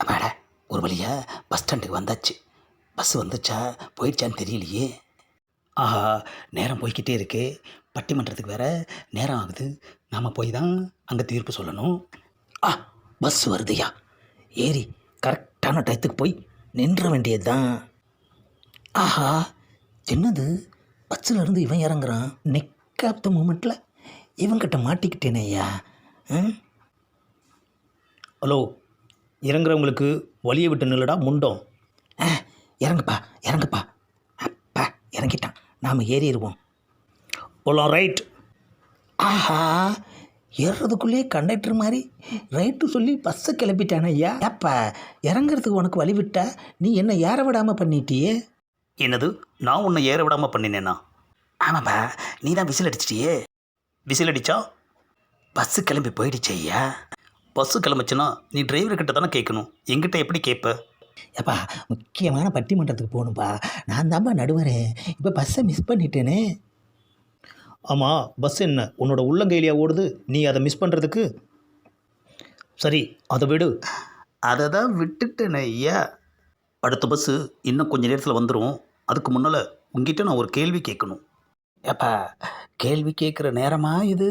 அப்பாடா ஒரு வழியா பஸ் ஸ்டாண்டுக்கு வந்தாச்சு. பஸ் வந்துச்சா போயிடுச்சான்னு தெரியலையே. ஆஹா நேரம் போய்க்கிட்டே இருக்கு. பட்டிமன்றத்துக்கு வேற நேரம் ஆகுது. நாம் போய் தான் அங்கே தீர்ப்பு சொல்லணும். ஆ பஸ் வருதுயா ஏறி கரெக்டான டயத்துக்கு போய் நின்ற வேண்டியது தான் ஆஹா என்னது? பஸ்ஸில் இருந்து இவன் இறங்குறான். நெக் ஆஃப் த மூமெண்ட்டில் இவங்கிட்ட மாட்டிக்கிட்டேனே ஐயா ஹலோ இறங்குறவங்களுக்கு வழியை விட்டு நில்லுடா முண்டோம். ஆ இறங்குப்பா இறங்குப்பா. அப்பா இறங்கிட்டான். நாம் ஏறிடுவோம் ஓலா ரைட் ஆஹா ஏறுறதுக்குள்ளேயே கண்டக்டர் மாதிரி ரைட்டு சொல்லி பஸ்ஸை கிளப்பிட்டானே ஐயா. அப்பா இறங்குறதுக்கு உனக்கு வழி விட்டா நீ என்ன ஏற விடாமல் பண்ணிட்டியே? என்னது? நான் உன்னை ஏற விடாமல் பண்ணினேனா? ஆமாப்பா நீ தான் விசில் அடிச்சிட்டியே? விசில் அடிச்சா? பஸ்ஸு கிளம்பி போயிடுச்சு ஐயா. பஸ்ஸு கிளம்பிச்சுன்னா நீ டிரைவர்கிட்ட தானே கேட்கணும். எங்கிட்ட எப்படி கேட்ப? எப்பா முக்கியமான பட்டிமன்றத்துக்கு போகணும்ப்பா நான் தான்ப்பா நடுவரேன். இப்போ பஸ்ஸை மிஸ் பண்ணிட்டேனே. ஆமாம் பஸ் என்ன? உன்னோட உள்ளங்கையிலையா ஓடுது? நீ அதை மிஸ் பண்ணுறதுக்கு சரி அதை விடு. அதை தான் விட்டுட்டேனே ஐயா. அடுத்த பஸ்ஸு இன்னும் கொஞ்ச நேரத்தில் வந்துடும் அதுக்கு முன்னால் உங்ககிட்ட நான் ஒரு கேள்வி கேட்கணும். ஏப்பா கேள்வி கேட்குற நேரமா இது?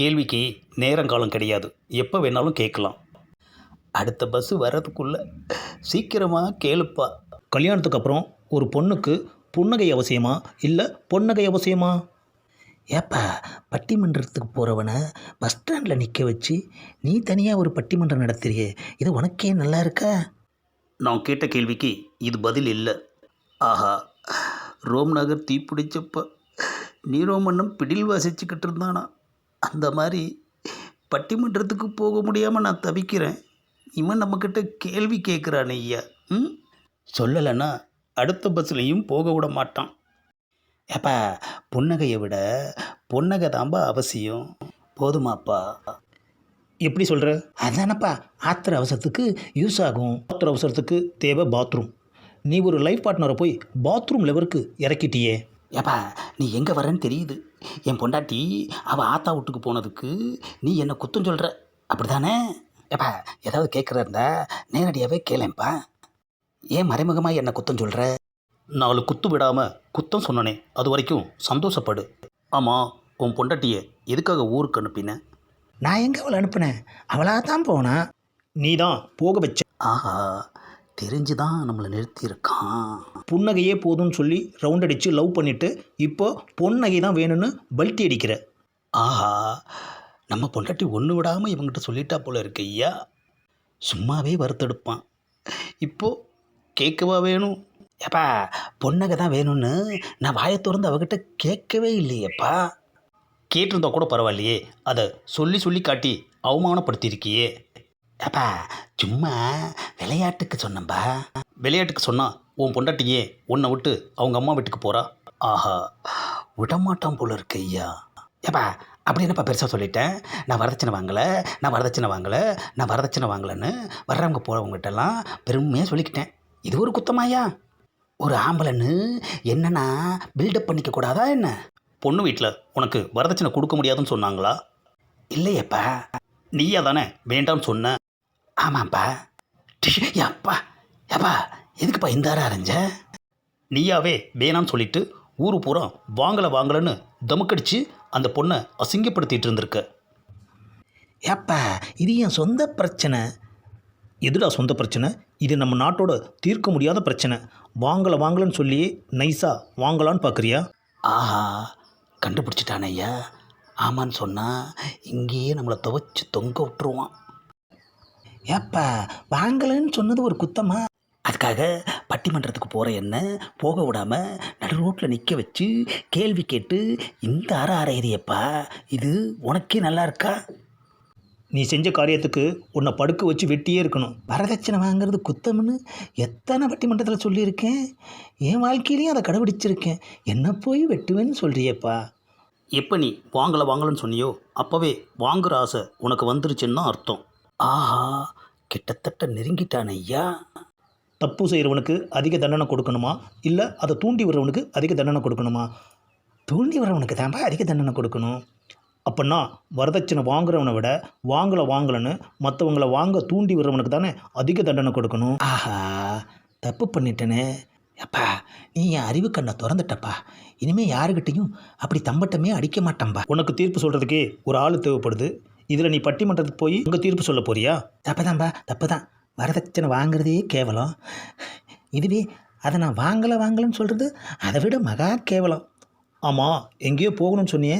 கேள்விக்கு நேரங்காலம் கிடையாது. எப்போ வேணாலும் கேட்கலாம். அடுத்த பஸ்ஸு வர்றதுக்குள்ளே சீக்கிரமாக கேளுப்பா. கல்யாணத்துக்கு அப்புறம் ஒரு பொண்ணுக்கு புன்னகை அவசியமா? இல்லை பொன்னகை அவசியமா? ஏப்பா பட்டிமன்றத்துக்கு போகிறவனை பஸ் ஸ்டாண்டில் நிற்க வச்சு நீ தனியாக ஒரு பட்டிமன்றம் நடத்துறியே? இது உனக்கே நல்லா இருக்கா? நான் கேட்ட கேள்விக்கு இது பதில் இல்லை. ஆஹா ரோம் நகர் தீப்பிடிச்சப்ப நீரோ மன்னம் பிடில் வாசிச்சுக்கிட்டு இருந்தானா? அந்த மாதிரி பட்டிமன்றத்துக்கு போக முடியாமல் நான் தவிக்கிறேன். இவன் நம்மக்கிட்ட கேள்வி கேட்குறான் ஐயா. ம்? சொல்லலைன்னா அடுத்த பஸ்லேயும் போக விட மாட்டான். ஏப்பா புன்னகையை விட புன்னகை தான்பா அவசியம். போதுமாப்பா. எப்படி சொல்கிற அதானப்பா ஆத்திர அவசரத்துக்கு யூஸ் ஆகும். ஆத்திர அவசரத்துக்கு தேவை பாத்ரூம் நீ ஒரு லைஃப் பார்ட்னரை போய் பாத்ரூம் லெவருக்கு இறக்கிட்டியே. ஏப்பா நீ எங்கே வரேன்னு தெரியுது. என் பொண்டாட்டி அவள் ஆத்தா வீட்டுக்கு போனதுக்கு நீ என்னை குத்தம் சொல்கிற அப்படி தானே ஏப்பா ஏதாவது கேட்குறா இருந்தா நேரடியாகவே கேளேன்ப்பா. ஏன் மறைமுகமாக என்னை குத்தம் சொல்கிற நாலு குத்து விடாமல் குத்தம் சொன்னனே அது வரைக்கும் சந்தோஷப்படு. ஆமாம் உன் பொண்டாட்டியை எதுக்காக ஊருக்கு அனுப்பினேன் நான் எங்கே அவளை அனுப்புனேன்? அவளாக தான் போனா. நீ தான் போக வச்ச ஆஹா தெரிஞ்சு தான் நம்மளை நிறுத்தியிருக்கான். புன்னகையே போதும்னு சொல்லி ரவுண்ட் அடித்து லவ் பண்ணிவிட்டு இப்போ பொன்னகை தான் வேணும்னு பல்ட்டி அடிக்கிற. ஆஹா நம்ம பொண்டாட்டி ஒன்று விடாமல் இவங்ககிட்ட சொல்லிட்டா போல இருக்கு ஐயா. சும்மாவே வறுத்தெடுப்பான் இப்போது கேட்கவா வேணும்? ஏப்பா பொன்னகை தான் வேணும்னு நான் வாயை திறந்து அவகிட்ட கேட்கவே இல்லையேப்பா. கேட்டிருந்தா கூட பரவாயில்லையே. அதை சொல்லி சொல்லி காட்டி அவமானப்படுத்தியிருக்கியே. ஏப்பா சும்மா விளையாட்டுக்கு சொன்னம்பா விளையாட்டுக்கு சொன்னா உன் பொண்டாட்டியே உன்னை விட்டு அவங்க அம்மா வீட்டுக்கு போகிறா ஆஹா விடமாட்டான் போல இருக்கு ஐயா. ஏப்பா அப்படி என்னப்பா பெருசாக சொல்லிட்டேன்? நான் வரதட்சணை வாங்கலை நான் வரதட்சணை வாங்கலை நான் வரதட்சணை வாங்கலைன்னு வர்றவங்க போகிறவங்ககிட்டலாம் பெருமையாக சொல்லிக்கிட்டேன். இது ஒரு குத்தமாயா ஒரு ஆம்பளைன்னு என்னன்னா பில்டப் பண்ணிக்க கூடாதா என்ன? பொண்ணு வீட்டில் உனக்கு வரதட்சணை கொடுக்க முடியாதுன்னு சொன்னாங்களா? இல்லையப்பா. நீயா தானே வேண்டாம்னு சொன்ன ஆமாப்பா டிஷ், அப்பா ஏப்பா எதுக்குப்பா இந்த ஆறு அரைஞ்ச? நீயாவே வேணான்னு சொல்லிட்டு ஊரு பூரா வாங்கலை வாங்கலைன்னு தமுக்கடிச்சு அந்த பொண்ணை அசிங்கப்படுத்திட்டு இருந்திருக்க. ஏப்பா இது என் சொந்த பிரச்சனை? எதுடா சொந்த பிரச்சனை? இது நம்ம நாட்டோட தீர்க்க முடியாத பிரச்சனை. வாங்கலை வாங்கலைன்னு சொல்லி நைஸாக வாங்கலான்னு பார்க்குறியா ஆஹா கண்டுபிடிச்சிட்டானே ஐயா. ஆமான்னு சொன்னால் இங்கேயே நம்மளை துவைச்சு தொங்க விட்டுருவான். ஏப்பா வாங்கலைன்னு சொன்னது ஒரு குத்தமா? அதுக்காக பட்டிமன்றத்துக்கு போகிற என்ன? போக விடாமல் நடு ரோட்டில் நிற்க வச்சு கேள்வி கேட்டு இந்த அற அறையிறியப்பா இது உனக்கே நல்லா இருக்கா? நீ செஞ்ச காரியத்துக்கு உன்னை படுக்க வச்சு வெட்டியே இருக்கணும். வரதட்சணை வாங்குறது குத்தம்னு எத்தனை பட்டிமன்றத்தில் சொல்லியிருக்கேன்? என் வாழ்க்கையிலையும் அதை கடைபிடிச்சிருக்கேன். என்ன போய் வெட்டுவேன்னு சொல்கிறியப்பா எப்போ நீ வாங்கலை வாங்கலன்னு சொன்னியோ அப்போவே வாங்குற ஆசை உனக்கு வந்துருச்சுன்னு அர்த்தம். ஆஹா கிட்டத்தட்ட நெருங்கிட்டான் ஐயா. தப்பு செய்கிறவனுக்கு அதிக தண்டனை கொடுக்கணுமா? இல்லை அதை தூண்டி வர்றவனுக்கு அதிக தண்டனை கொடுக்கணுமா? தூண்டி வர்றவனுக்கு தான்ப்பா அதிக தண்டனை கொடுக்கணும். அப்படின்னா வரதட்சணை வாங்குறவனை விட வாங்கலை வாங்கலைன்னு மற்றவங்கள வாங்க தூண்டி விடுறவனுக்கு தானே அதிக தண்டனை கொடுக்கணும். ஆஹா தப்பு பண்ணிட்டேனே. அப்பா நீ என் அறிவு கண்ணை திறந்துட்டப்பா. இனிமேல் யாருக்கிட்டையும் அப்படி தம்பட்டமே அடிக்க மாட்டேன்பா. உனக்கு தீர்ப்பு சொல்கிறதுக்கே ஒரு ஆள் தேவைப்படுது. இதில் நீ பட்டிமன்றத்துக்கு போய் உங்கள் தீர்ப்பு சொல்ல போறியா? தப்பு தான்பா தப்பு தான் வரதட்சணை வாங்குறதே கேவலம். இதுவே அதை நான் வாங்கலை வாங்கலைன்னு சொல்கிறது அதை விட மகா கேவலம். ஆமாம் எங்கேயோ போகணும்னு சொன்னியே.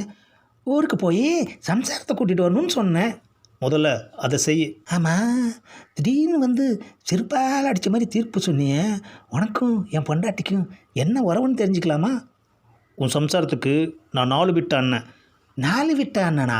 ஊருக்கு போய் சம்சாரத்தை கூட்டிகிட்டு வரணும்னு சொன்னேன். முதல்ல அதை செய். ஆமாம் திடீர்னு வந்து செருப்பால் அடித்த மாதிரி தீர்ப்பு சொன்னியே. உனக்கும் என் பொண்டாட்டிக்கும் என்ன உறவுன்னு தெரிஞ்சுக்கலாமா? உன் சம்சாரத்துக்கு நான் நாலு விட்ட அண்ணன். நாலு விட்ட அண்ணனா?